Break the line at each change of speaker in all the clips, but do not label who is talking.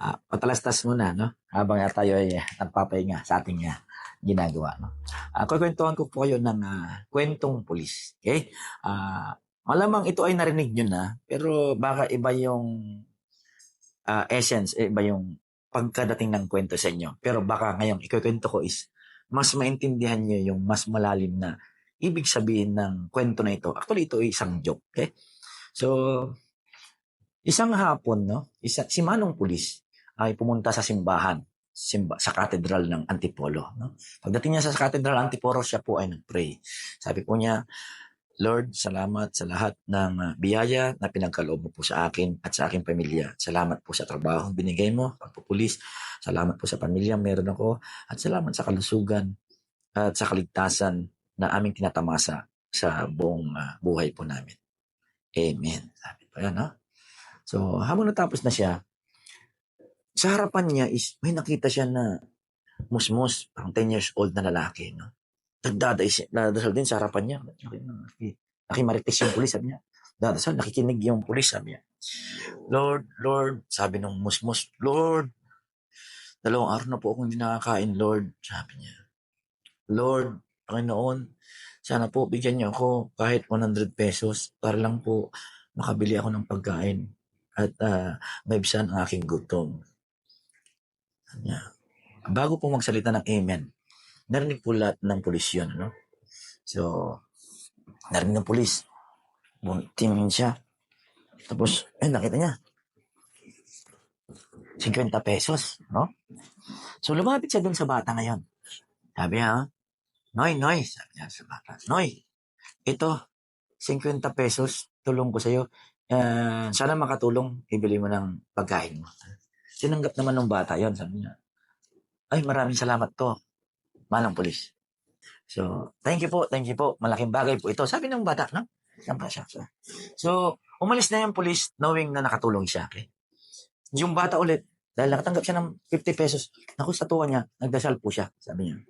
ah, patalastas muna, no? Habang tayo ay ah, nagpapahinga sa ating ah, ginagawa, no? Ah, kukwentuhan ko po kayo ng ah, kwentong pulis. Okay? Ah, malamang ito ay narinig nyo na, pero baka iba yung ah, essence, eh, iba yung pagkadating ng kwento sa inyo. Pero baka ngayong ikukwento ko is mas maintindihan nyo yung mas malalim na ibig sabihin ng kwento na ito. Actually, ito ay isang joke. Okay? So, isang hapon, no? Isa, si Manong Pulis ay pumunta sa simbahan, simba, sa katedral ng Antipolo. No? Pagdating niya sa katedral Antipolo, siya po ay nag-pray. Sabi po niya, Lord, salamat sa lahat ng uh, biyaya na pinagkaloob mo po sa akin at sa aking pamilya. Salamat po sa trabaho binigay mo, pagpupulis. Salamat po sa pamilya meron ako. At salamat sa kalusugan at sa kaligtasan na aming tinatamasa sa buong uh, buhay po namin. Amen. Sabi po yan, no? So, habang natapos na siya, sa harapan niya is may nakita siya na musmus, pang 10 years old na lalaki, no? Nagdadasal nadasal din sa harapan niya. Nakimarites yung pulis, sabi niya. Dadasal, nakikinig yung pulis, sabi niya. Lord, Lord, sabi nung musmus, Lord, dalawang araw na po akong hindi nakakain, Lord, sabi niya. Lord, Panginoon, sana po bigyan niyo ako kahit 100 pesos para lang po makabili ako ng pagkain at uh, maibsan ang aking gutom. Yeah. Bago po magsalita ng amen, narinig po lahat ng pulis yun. No? So, narinig ng pulis. Tingin siya. Tapos, eh, nakita niya. 50 pesos, no? So, lumapit siya dun sa bata ngayon. Sabi niya, Noy, Noy, sabi niya sa bata, Noy, ito, 50 pesos, tulong ko sa'yo. Uh, sana makatulong, ibili mo ng pagkain mo. Sinanggap naman ng bata yon sabi niya. Ay, maraming salamat to. Manang pulis. So, thank you po, thank you po. Malaking bagay po ito. Sabi ng bata, no? Pa siya. So, umalis na yung pulis knowing na nakatulong siya. Okay? Yung bata ulit, dahil nakatanggap siya ng 50 pesos, naku sa tuwa niya, nagdasal po siya. Sabi niya,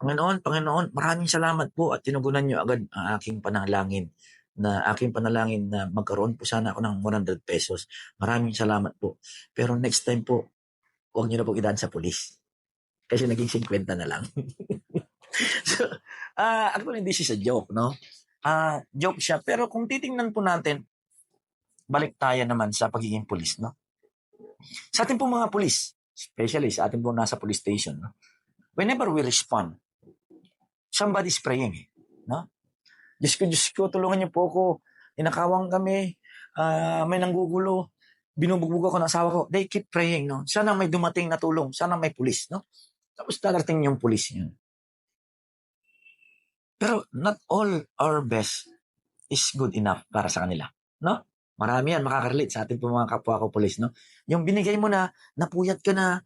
Panginoon, Panginoon, maraming salamat po at tinugunan niyo agad ang aking panalangin na aking panalangin na magkaroon po sana ako ng 100 pesos. Maraming salamat po. Pero next time po, huwag niyo na po idaan sa pulis. Kasi naging 50 na lang. so, uh, actually, this is a joke, no? Uh, joke siya. Pero kung titingnan po natin, balik tayo naman sa pagiging pulis, no? Sa ating po mga pulis, especially sa ating po nasa police station, no? whenever we respond, somebody's praying, no? Diyos ko, Diyos ko, tulungan niyo po ako. Inakawang kami, uh, may nanggugulo, binubugbog ako ng asawa ko. They keep praying, no? Sana may dumating na tulong, sana may pulis, no? Tapos darating yung pulis yun. Pero not all our best is good enough para sa kanila, no? Marami yan makakarelate sa ating mga kapwa ko pulis, no? Yung binigay mo na, napuyat ka na,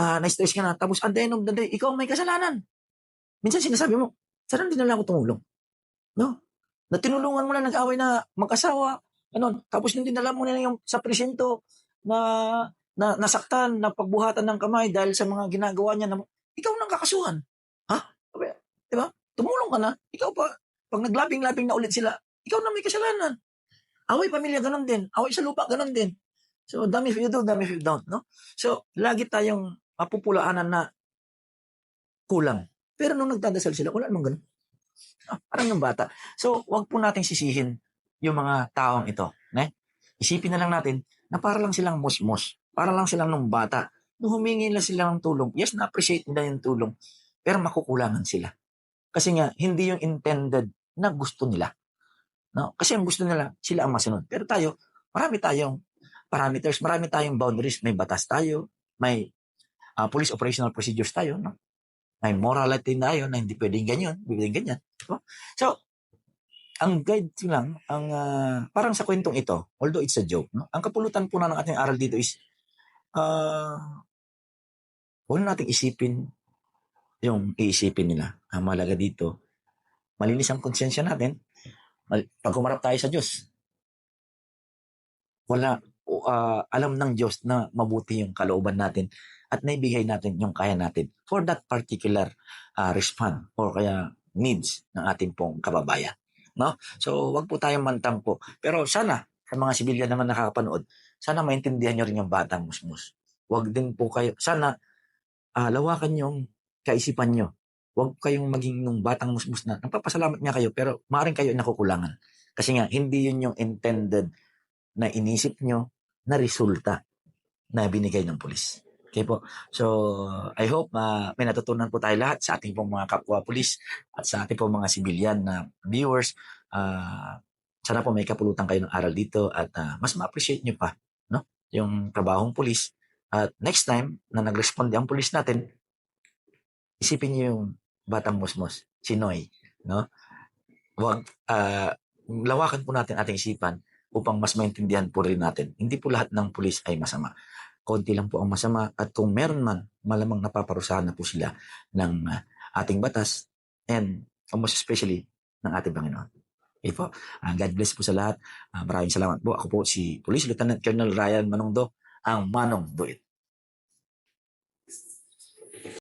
uh, na-stress ka na, tapos at the end of the day, ikaw may kasalanan. Minsan sinasabi mo, sana hindi na lang ako tumulong. No? Na tinulungan mo na nag-away na mag-asawa, ano, tapos nung dinala mo na yung sa presinto na, na nasaktan, na pagbuhatan ng kamay dahil sa mga ginagawa niya na ikaw nang kakasuhan. Ha? Di ba? Tumulong ka na. Ikaw pa, pag naglabing-labing na ulit sila, ikaw na may kasalanan. Away pamilya, ganun din. Away sa lupa, ganun din. So, dami if you do, dami if you don't, no? So, lagi tayong mapupulaanan na kulang. Pero nung nagdadasal sila, wala namang ganun. Ah, parang yung bata. So, wag po nating sisihin yung mga taong ito. Ne? Isipin na lang natin na para lang silang musmos. Para lang silang nung bata. Nung humingi lang sila ng tulong, yes, na-appreciate nila yung tulong. Pero makukulangan sila. Kasi nga, hindi yung intended na gusto nila. No? Kasi ang gusto nila, sila ang masunod. Pero tayo, marami tayong parameters, marami tayong boundaries. May batas tayo, may uh, police operational procedures tayo. No? May morality tayo na hindi pwedeng ganyan, pwedeng ganyan. So, ang guide lang, ang uh, parang sa kwentong ito, although it's a joke, no? ang kapulutan po na ng ating aral dito is, uh, huwag nating isipin yung iisipin nila. Ang malaga dito, malinis ang konsensya natin. Pag kumarap tayo sa Diyos, wala, uh, alam ng Diyos na mabuti yung kalooban natin at naibigay natin yung kaya natin for that particular uh, respond or kaya needs ng ating pong kababayan. No? So, wag po tayong mantampo. Pero sana, sa mga sibilyan naman nakakapanood, sana maintindihan nyo rin yung batang musmus. Huwag din po kayo, sana ah, lawakan yung kaisipan nyo. Huwag kayong maging nung batang musmus na nagpapasalamat nga kayo pero maaaring kayo ay nakukulangan. Kasi nga, hindi yun yung intended na inisip nyo na resulta na binigay ng pulis. Okay po. So, I hope uh, may natutunan po tayo lahat sa ating pong mga kapwa pulis at sa ating pong mga civilian na viewers. Ah, sana po may kapulutan kayo ng aral dito at ah, mas ma-appreciate nyo pa no? yung trabahong pulis. At next time na nag-responde ang pulis natin, isipin nyo yung batang musmos, si Noy. No? Wag, ah, lawakan po natin ating isipan upang mas maintindihan po rin natin. Hindi po lahat ng pulis ay masama. Konti lang po ang masama at kung meron man, malamang napaparusahan na po sila ng ah, ating batas and most especially ng ating Panginoon. Okay po. Ah, God bless po sa lahat. Ah, maraming salamat po. Ako po si Police Lieutenant Colonel Ryan Manongdo, ang Manong Duit.